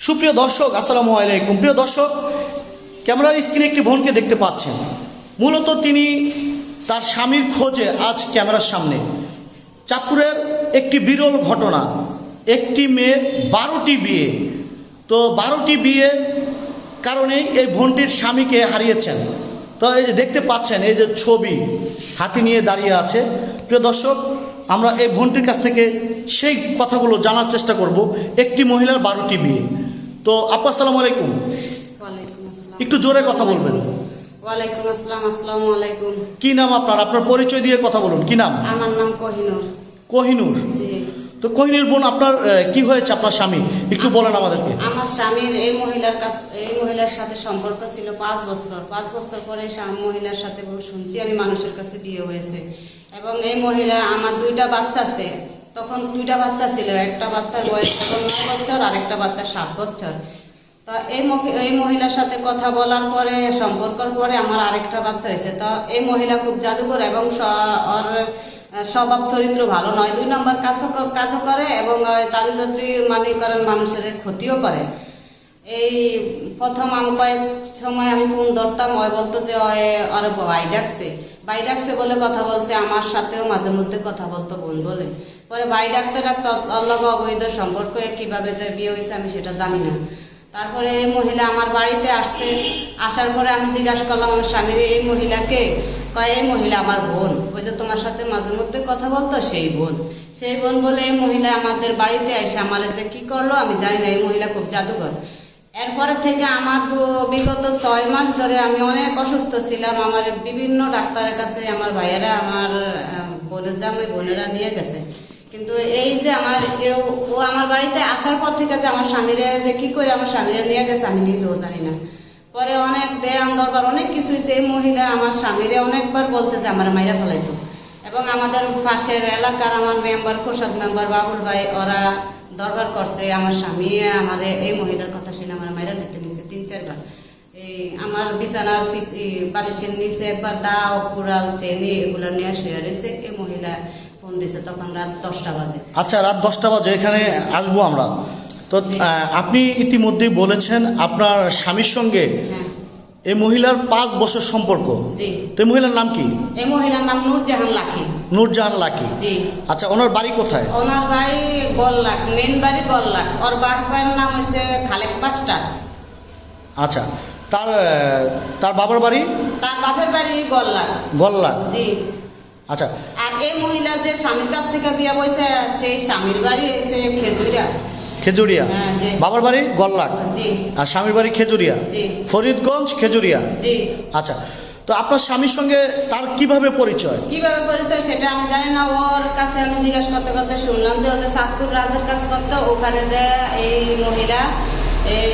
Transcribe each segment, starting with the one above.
সুপ্রিয় দর্শক, আসসালামু আলাইকুম। প্রিয় দর্শক, ক্যামেরার স্ক্রিনে একটি বোনকে দেখতে পাচ্ছেন। মূলত তিনি তার স্বামীর খোঁজে আজ ক্যামেরার সামনে। চাঁদপুরের একটি বিরল ঘটনা। একটি মেয়ে, বারোটি বিয়ে। তো বারোটি বিয়ে কারণেই এই বোনটির স্বামীকে হারিয়েছেন। তো এই যে দেখতে পাচ্ছেন, এই যে ছবি হাতি নিয়ে দাঁড়িয়ে আছে। প্রিয় দর্শক, আমরা এই বোনটির কাছ থেকে সেই কথাগুলো জানার চেষ্টা করব। একটি মহিলার বারোটি বিয়ে। তো আপা আসসালামু আলাইকুম। একটু জোরে কথা বলবেন। ওয়ালাইকুম আসসালাম আসসালামু আলাইকুম। কি নাম আপনার? আপনার পরিচয় দিয়ে কথা বলুন কি নাম? আমার নাম কোহিনুর। কোহিনুর। জি। তো কোহিনুর বোন আপনার কি হয়েছে আপনার স্বামী একটু বলেন আমাদেরকে। আমার স্বামীর এই মহিলার কাছ এই মহিলার সাথে সম্পর্ক ছিল পাঁচ বছর। পাঁচ বছর পরে মহিলার সাথে শুনছি আমি মানুষের কাছে বিয়ে হয়েছে। এবং এই মহিলা আমার দুইটা বাচ্চা আছে। তখন দুইটা বাচ্চা ছিল, একটা বাচ্চার বয়স তখন নয় বছর আর একটা বাচ্চা সাত বছর। তা এই এই মহিলার সাথে কথা বলার পরে, সম্পর্কের পরে আমার আরেকটা বাচ্চা হয়েছে। তা এই মহিলা খুব জাদুকর এবং ওর স্বভাব চরিত্র ভালো নয়। দুই নম্বর কাজও ক- কাজও করে এবং তামিলত্রী মানে করেন, মানুষের ক্ষতিও করে। এই প্রথম আমি কয়েক সময় আমি ফোন ধরতাম, ওই বলতো যে ওর বাই ডাকছে। বাই ডাকছে বলে কথা বলছে, আমার সাথেও মাঝে মধ্যে কথা বলতো বোন বলে। পরে বাই ডাকতে ডাকতে অল্লগ অবৈধ সম্পর্ক কীভাবে যে বিয়ে হয়েছে আমি সেটা জানি না। তারপরে এই মহিলা আমার বাড়িতে আসছে। আসার পরে আমি জিজ্ঞাসা করলাম, আমার স্বামীর এই মহিলাকে? কয়, এই মহিলা আমার বোন। ওই যে তোমার সাথে মাঝে মধ্যে কথা বলতো? সেই বোন। সেই বোন বলে, এই মহিলা আমাদের বাড়িতে এসে আমার যে কি করল আমি জানি না, এই মহিলা খুব জাদুঘর এরপরে থেকে আমার বিগত ছয় মাস ধরে আমি অনেক অসুস্থ ছিলাম। আমার বিভিন্ন ডাক্তারের কাছে আমার ভাইয়েরা, আমার বোনের জামাই, বোনেরা নিয়ে গেছে। কিন্তু এই যে আমার ও আমার বাড়িতে আসার পর থেকে যে আমার স্বামীরে যে কি করে আমার স্বামীরে নিয়ে গেছে, আমি নিজেও জানি না। পরে অনেক দেয়ান দরবার, অনেক কিছু এই মহিলা আমার স্বামীরে অনেকবার বলছে যে আমার মাইরা ফেলাইতো এবং আমাদের পাশের এলাকার আমার মেম্বার প্রসাদ মেম্বার, বাবুল ভাই, ওরা দরবার করছে। আমার স্বামী আমার এই মহিলার কথা শুনে আমার মাইরা নিতে নিছে তিন, চারবার। এই আমার বিছানার বালিশের নিচে একবার দাও, কুড়াল সেনি এগুলো নিয়ে শুয়ে রয়েছে। এই মহিলা ফোন দিছে তখন রাত দশটা বাজে। আচ্ছা রাত দশটা বাজে এখানে আসব আমরা। তো আপনি ইতিমধ্যেই বলেছেন আপনার স্বামীর সঙ্গে হ্যাঁ। এই মহিলার পাঁচ বছর সম্পর্ক। জি। তো মহিলার নাম কি? এই মহিলার নাম নূরজাহান লাখি নূরজাহান লাকি। জি। আচ্ছা ওনার বাড়ি কোথায়? ওনার বাড়ি গল্লাক মেন বাড়ি গল্লাক ওর বাবার নাম হচ্ছে খালেক পাস্টা আচ্ছা তার তার বাবার বাড়ি? তার বাপের বাড়ি গল্লাক গল্লা জি। আচ্ছা এই মহিলা যে স্বামীর কাছ থেকে বিয়ে বইছে সেই স্বামীর বাড়ি এসে খেজুরা খেজুরিয়া? হ্যাঁ। বাবার বাড়ি গল্লাক? জি। আর স্বামীর বাড়ি খেজুরিয়া? জি। ফরিদগঞ্জ খেজুরিয়া? জি। আচ্ছা তো আপনার স্বামীর সঙ্গে তার কীভাবে পরিচয়? কীভাবে পরিচয় সেটা আমি জানি না। ওর কাছে আমি জিজ্ঞাসা করতে করতে শুনলাম যে ও যে সাতপুর রাজের কাজ করতো ওখানে যে এই মহিলা এই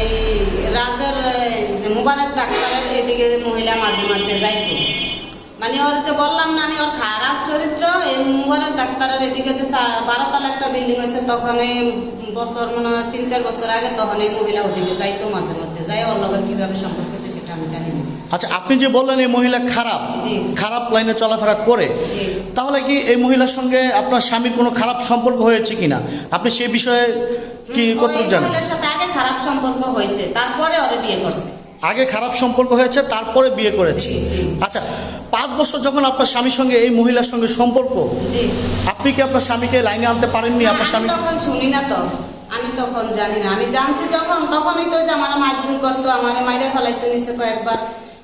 রাজের মুবারক ডাক্তারের এদিকে মহিলা মাঝে মাঝে যাইতো। মানে ওর যে বললাম না আমি ওর খারাপ চরিত্র এই মুবারক ডাক্তারের এদিকে যে বারোতলা একটা বিল্ডিং হয়েছে তখন এই বছর মানে তিন চার বছর আগে তখন এই মহিলা ওদিকে যাইতো মাঝে মধ্যে যাই ওর লগত কীভাবে সম্পর্ক হয়েছে সেটা আমি জানি না। আচ্ছা আপনি যে বললেন এই মহিলা খারাপ। খারাপ লাইনে চলাফেরা করে তাহলে কি এই মহিলার সঙ্গে আপনার স্বামীর কোনো খারাপ সম্পর্ক হয়েছে কিনা? আপনি সেই বিষয়ে কি কত ওই জানেন? সাথে আগে খারাপ সম্পর্ক হয়েছে তারপরে ওরে বিয়ে করছে। আগে খারাপ সম্পর্ক হয়েছে তারপরে বিয়ে করেছে। আচ্ছা পাঁচ বছর যখন আপনার স্বামীর সঙ্গে এই মহিলার সঙ্গে সম্পর্ক আপনি কি আপনার স্বামীকে লাইনে আনতে পারেননি? আপনার স্বামী তখন শুনি না তো। আমি তখন জানি না। আমি জানছি যখন তখনই তো যে আমার মারধর করতো আমার মাইরে ফেলাইতে নিছে কয়েকবার।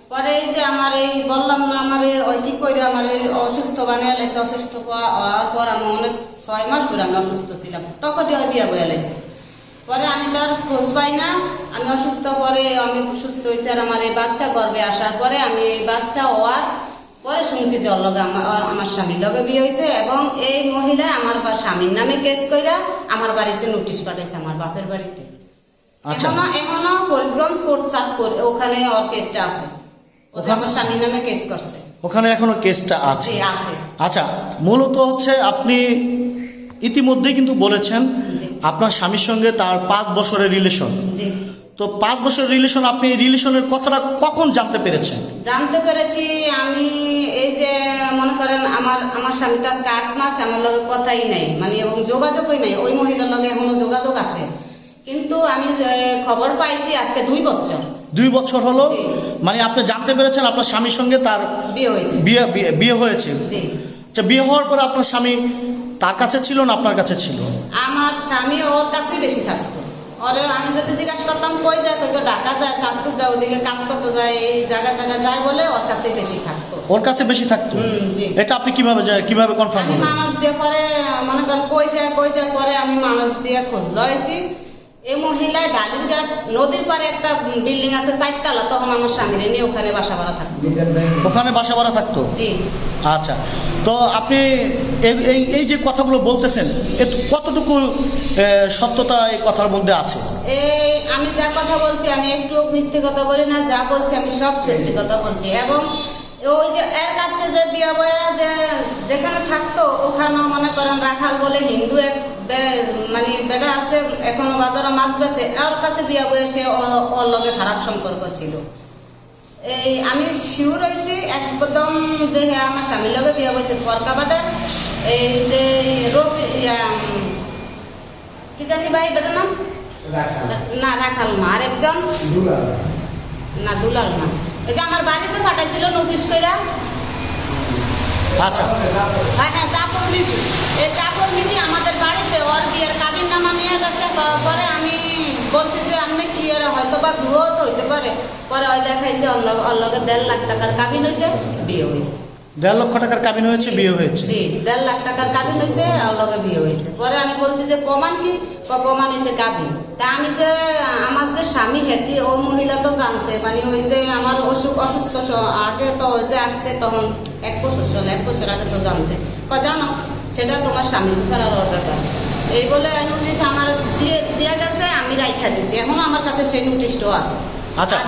পরে এই যে আমার এই বললাম না আমার ওই কি করে আমার এই অসুস্থ বানিয়ে লাইছে অসুস্থ হওয়া- হওয়ার পর আমি অনেক ছয় মাস ধরে আমি অসুস্থ ছিলাম। তখন ওই বিয়া বয়ে লাইছে পরে আমি তার খোঁজ পাই না। আমি অসুস্থ পরে আমি সুস্থ হয়েছি আর আমার এই বাচ্চা গর্বে আসার পরে আমি এই বাচ্চা হওয়ার পরে শুনছি যে লগে আমার আমার স্বামীর লগে বিয়ে হয়েছে এবং এই মহিলা আমার স্বামীর নামে কেস কইরা আমার বাড়িতে নোটিশ পাঠাইছে আমার বাপের বাড়িতে। আচ্ছা। এখনও এখনও ফরিদগঞ্জ কোর্ট চাঁদপুর ওখানে ওর কেসটা আছে। আমার স্বামীর নামে কেস করছে। ওখানে এখনও কেসটা আছে। আছে। আচ্ছা মূলত হচ্ছে আপনি ইতিমধ্যেই কিন্তু বলেছেন। আপনার স্বামীর সঙ্গে তার পাঁচ বছরের রিলেশন তো পাঁচ বছর রিলেশন আপনি রিলেশনের কথাটা কখন জানতে পেরেছেন? জানতে পেরেছি আমি এই যে মনে করেন আমার আমার স্বামী তো আজকে আট মাস আমার লগে কথাই নাই মানে এবং যোগাযোগই নাই ওই মহিলার লগে এখনও যোগাযোগ আছে। কিন্তু আমি খবর পাইছি আজকে দুই বছর। দুই বছর হলো? মানে আপনি জানতে পেরেছেন আপনার স্বামীর সঙ্গে তার বিয়ে হয়েছে। বিয়ে বিয়ে- হয়েছে। আচ্ছা বিয়ে হওয়ার পর আপনার স্বামী তার কাছে ছিল না আপনার কাছে ছিল? আমার স্বামী ওর কাছেই বেশি থাকতো। ওরে আমি যদি জিজ্ঞাসা করতাম কই যায় কই ঢাকা যায় চাঁদপুর যায় ওদিকে কাজ করতে যায় এই জায়গা জায়গা যায় বলে ওর কাছেই বেশি থাকতো। ওর কাছে বেশি থাকতো। এটা আপনি কীভাবে যায় কীভাবে কনফার্ম আমি মানুষ দিয়ে পরে মনে করেন কই যায় কই যায় পরে আমি মানুষ দিয়ে খোঁজ লয়েছি। এই মহিলা ডালিরঘাট নদীর পারে একটা বিল্ডিং আছে চারতলা তখন আমার স্বামীর নিয়ে ওখানে বাসা ভাড়া থাকতো। ওখানে বাসা ভাড়া থাকতো? জি। আচ্ছা। তো আপনি এই- এই এই যে কথাগুলো বলতেছেন কতটুকু সত্যতা এই কথার মধ্যে আছে? এই আমি যা কথা বলছি আমি একটু মিথ্যে কথা বলি না যা বলছি আমি সব সত্যি কথা বলছি। এবং ওই যে এর কাছে যে বিয়া বয়া যে যেখানে থাকতো ওখানেও মনে করেন রাখাল বলে হিন্দু এক মানে বেটা আছে এখনও বাজারে মাছ বেছে ওর কাছে বিয়া বয়ে সে ওর লগে খারাপ সম্পর্ক ছিল। এই আমি শিউর হয়েছি একদম যে হ্যাঁ আমার স্বামীর লগে বিয়া বয়েছে ফরকাবাদে এই যে রোগ কি জানি ভাই বেটার নাম? না রাখাল মা আর একজন না দুলাল মা। এই যে আমার বাড়িতে পাঠাইছিল নোটিশ কইরা। আচ্ছা। হ্যাঁ হ্যাঁ জাফর মিজি। এই জাফর মিজি আমাদের বাড়িতে ওর বিয়ের কাবিন নামা নিয়ে গেছে। পরে আমি বলছি যে আপনি কি এর হয়তো বা ভুয়ো তো হইতে পারে। পরে ওই দেখাইছে ওর লগে- দেড় লাখ টাকার কাবিন হয়েছে বিয়ে হয়েছে দেড় লক্ষ টাকার কাবিন হয়েছে বিয়ে হয়েছে। জি দেড় লাখ টাকার কাবিন হয়েছে আর লগে বিয়ে হয়েছে। পরে আমি বলছি যে প্রমাণ কি? প্রমাণ হয়েছে কাবিন তা আমি যে আমার যে স্বামী হেতি ওই মহিলা তো জানছে মানে ওই যে আমার অসুখ অসুস্থ আগে তো ওই যে আসছে তখন এক বছর চলে এক বছর আগে তো জানছে। জানো? সেটা তোমার স্বামীর ফেরার ব্যাপার এই বলে নোটিশ আমার দিয়ে দিয়ে গেছে আমি রাইখা দিছি। এখন আমার কাছে সেই নোটিশটাও আছে। আচ্ছা।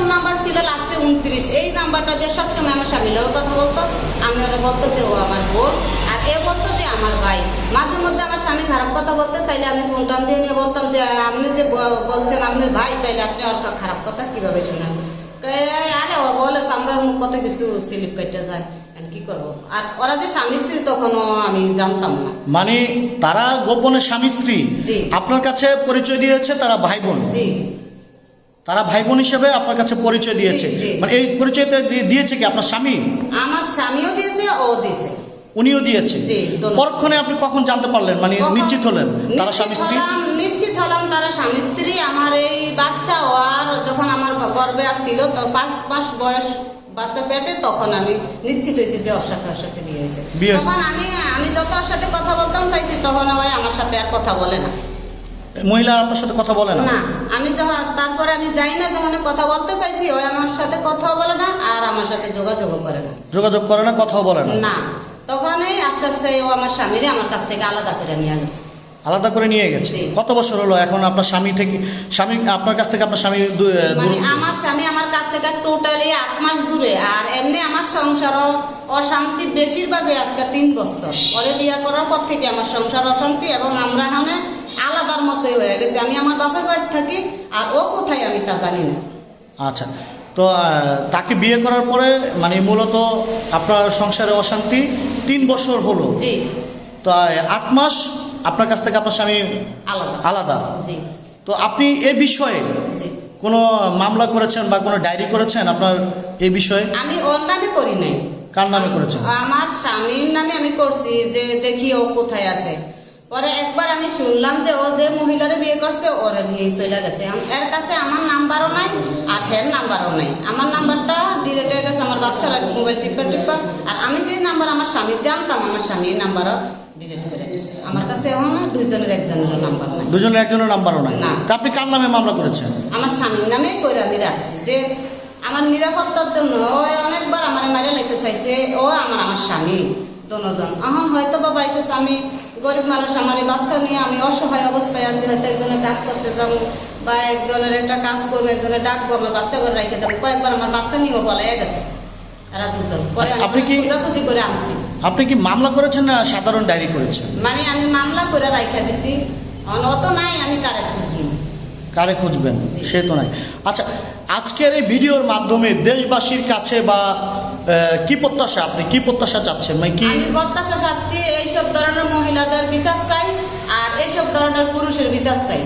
আর ফোন নাম্বার ছিল লাস্টে উনত্রিশ। এই নাম্বারটা দিয়ে সবসময় আমার স্বামীর লোক কথা বলতো আমি ওরা বলতো যে ও আমার বোন আর এ বলতো যে আমার ভাই। মাঝে মধ্যে আমার স্বামী খারাপ কথা বলতে চাইলে আমি ফোন টান দিয়ে নিয়ে বলতাম যে আপনি যে বলছেন আপনার ভাই তাইলে আপনি ওর খারাপ কথা কীভাবে শোনেন? আরে ও বলে আমরা মুখ কথা কিছু স্লিপ কেটে যায়। আর কি করব? আর ওরা যে স্বামী স্ত্রী তখনও আমি জানতাম না। মানে তারা গোপনে স্বামী স্ত্রী। আপনার কাছে পরিচয় দিয়েছে তারা ভাই বোন? জি। তারা ভাই বোন হিসেবে আপনার কাছে পরিচয় দিয়েছে। মানে এই পরিচয়টা দিয়েছে কি আপনার স্বামী? আমার স্বামীও দিয়েছে ও দিয়েছে। উনিও দিয়েছে। পরক্ষণে আপনি কখন জানতে পারলেন? মানে নিশ্চিত হলেন তারা স্বামী স্ত্রী? নিশ্চিত হলাম তারা স্বামী স্ত্রী। আমার এই বাচ্চা হওয়ার যখন আমার গর্বে ছিল তো পাঁচ মাস বয়স বাচ্চা পেটে তখন আমি নিশ্চিত হয়েছি যে ওর সাথে ওর সাথে বিয়ে হয়েছে। তখন আমি আমি যত ওর সাথে কথা বলতাম চাইছি তখন ওই আমার সাথে আর কথা বলে না। মহিলা আপনার সাথে কথা বলে না? না আমি যখন তারপরে আমি যাই না যখন কথা বলতে চাইছি ওই আমার সাথে কথা বলে না আর আমার সাথে যোগাযোগ করে না। যোগাযোগ করে না কথাও বলে না? না তখনই আস্তে আস্তে ও আমার স্বামীরে আমার কাছ থেকে আলাদা করে নিয়ে গেছে। আলাদা করে নিয়ে গেছে। কত বছর হলো এখন আপনার স্বামী থেকে স্বামী আপনার কাছ থেকে আপনার স্বামী মানে আমার স্বামী আমার কাছ থেকে টোটালি আট মাস দূরে আর এমনি আমার সংসার অশান্তি বেশিরভাগই আজকে তিন বছর। পরে বিয়ে করার পর থেকে আমার সংসার অশান্তি এবং আমরা এখানে আলাদার মতোই হয়ে গেছে। আমি আমার বাপের বাড়ি থাকি আর ও কোথায় আমি তা জানি না। আচ্ছা। তো তাকে বিয়ে করার পরে মানে মূলত আপনার সংসারে অশান্তি তিন বছর হলো। জি। তো আট মাস আপনার কাছ থেকে আপনার স্বামী আলাদা। আলাদা। জি। তো আপনি এ বিষয়ে জি। কোনো মামলা করেছেন বা কোনো ডায়েরি করেছেন আপনার এ বিষয়ে? আমি ওর নামে করি নাই। কার নামে করেছেন? আমার স্বামীর নামে আমি করছি যে দেখি ও কোথায় আছে। পরে একবার আমি শুনলাম যে ও যে মহিলারে বিয়ে করছে ওরে নিয়ে চলে গেছে। এর কাছে আমার নাম্বারও নাই আর হের নাম্বারও নাই। আমার নাম্বারটা ডিলেট হয়ে গেছে আমার বাচ্চারা মোবাইল টিপা টিপা। আর আমি যে নাম্বার আমার স্বামী জানতাম আমার স্বামীর নাম্বারও ডিলেট করে আমার কাছে এখন দুইজনের একজনের নাম্বার নাই। দুজনের একজনের নাম্বারও নাই? না। আপনি কার নামে মামলা করেছেন? আমার স্বামীর নামেই করে আমি রাখছি যে আমার নিরাপত্তার জন্য ও অনেকবার আমার মারে লাইতে চাইছে ও আমার আমার স্বামী দুজন। এখন হয়তো বা বাইসে আমি গরিব মানুষ আমার এই বাচ্চা নিয়ে আমি অসহায় অবস্থায় আছি হয়তো একজনের কাজ করতে যাব বা একজনের একটা কাজ করব একজনের ডাকবো আমার বাচ্চা করে রেখে যাব। কয়েকবার আমার বাচ্চা নিয়েও বলাই গেছে। আচ্ছা, আপনি কি- করে আনছি। আপনি কি মামলা করেছেন না সাধারণ ডায়েরি করেছেন? মানে আমি মামলা করে রাইখা দিছি। এখন অত নাই আমি তারে খুঁজি কারে খুঁজবেন? সে তো নাই। আচ্ছা আজকের এই ভিডিওর মাধ্যমে দেশবাসীর কাছে বা কি প্রত্যাশা আপনি? কি প্রত্যাশা চাচ্ছেন? মানে কি প্রত্যাশা চাচ্ছি এইসব ধরনের মহিলাদের বিচার চাই আর এইসব ধরনের পুরুষের বিচার চাই।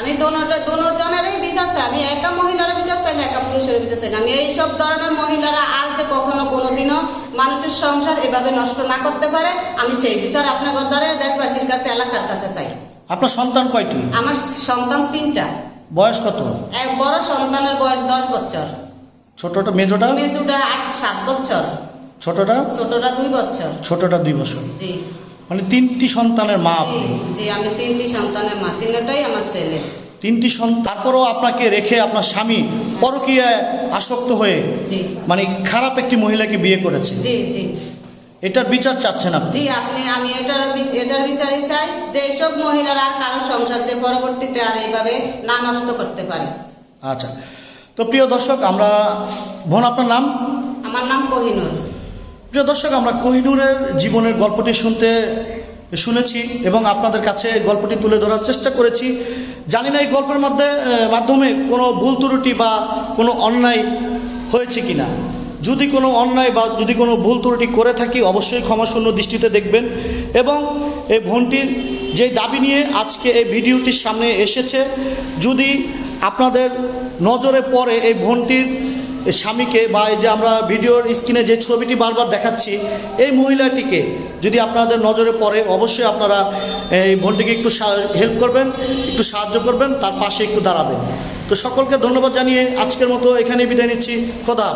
আমি দোনোটা দোনো জনেরই বিচার চাই। আমি একা মহিলার বিচার চাই না একা পুরুষের বিচার চাই না। আমি এইসব ধরনের মহিলারা আর যে কখনো কোনোদিনও মানুষের সংসার এভাবে নষ্ট না করতে পারে আমি সেই বিচার আপনার দ্বারা দেশবাসীর কাছে এলাকার কাছে চাই। আপনার সন্তান কয়টি? আমার সন্তান তিনটা। বয়স কত? এক বড় সন্তানের বয়স দশ বছর। ছোটটা মেজোটা? মেজুটা আট সাত বছর। ছোটটা? ছোটটা দুই বছর। ছোটটা দুই বছর। জি। মানে তিনটি সন্তানের মা আপনি? জি আমি তিনটি সন্তানের মা তিনটাই আমার ছেলে। তিনটি সন্তান তারপরেও আপনাকে রেখে আপনার স্বামী পরকীয়ায় আসক্ত হয়ে জি। মানে খারাপ একটি মহিলাকে বিয়ে করেছে। জি জি। এটার বিচার চাচ্ছেন আপনি? জি আপনি আমি এটার এটার বিচারই চাই যে এইসব মহিলারা কারও সংসার যে পরবর্তীতে আর এইভাবে না নষ্ট করতে পারে। আচ্ছা। তো প্রিয় দর্শক আমরা বোন আপনার নাম? আমার নাম কোহিনুর। প্রিয় দর্শক আমরা কোহিনুরের জীবনের গল্পটি শুনতে শুনেছি এবং আপনাদের কাছে গল্পটি তুলে ধরার চেষ্টা করেছি। জানি না এই গল্পের মধ্যে মাধ্যমে কোনো ভুল ত্রুটি বা কোনো অন্যায় হয়েছে কিনা। যদি কোনো অন্যায় বা যদি কোনো ভুল ত্রুটি করে থাকি অবশ্যই ক্ষমাশূন্য দৃষ্টিতে দেখবেন এবং এই বোনটির যে দাবি নিয়ে আজকে এই ভিডিওটির সামনে এসেছে যদি আপনাদের নজরে পড়ে এই বোনটির স্বামীকে বা এই যে আমরা ভিডিওর স্ক্রিনে যে ছবিটি বারবার দেখাচ্ছি, এই মহিলাটিকে যদি আপনাদের নজরে পড়ে, অবশ্যই আপনারা এই বোনটিকে একটু হেল্প করবেন, একটু সাহায্য করবেন, তার পাশে একটু দাঁড়াবেন। তো সকলকে ধন্যবাদ জানিয়ে আজকের মতো এখানে বিদায় নিচ্ছি। খোদা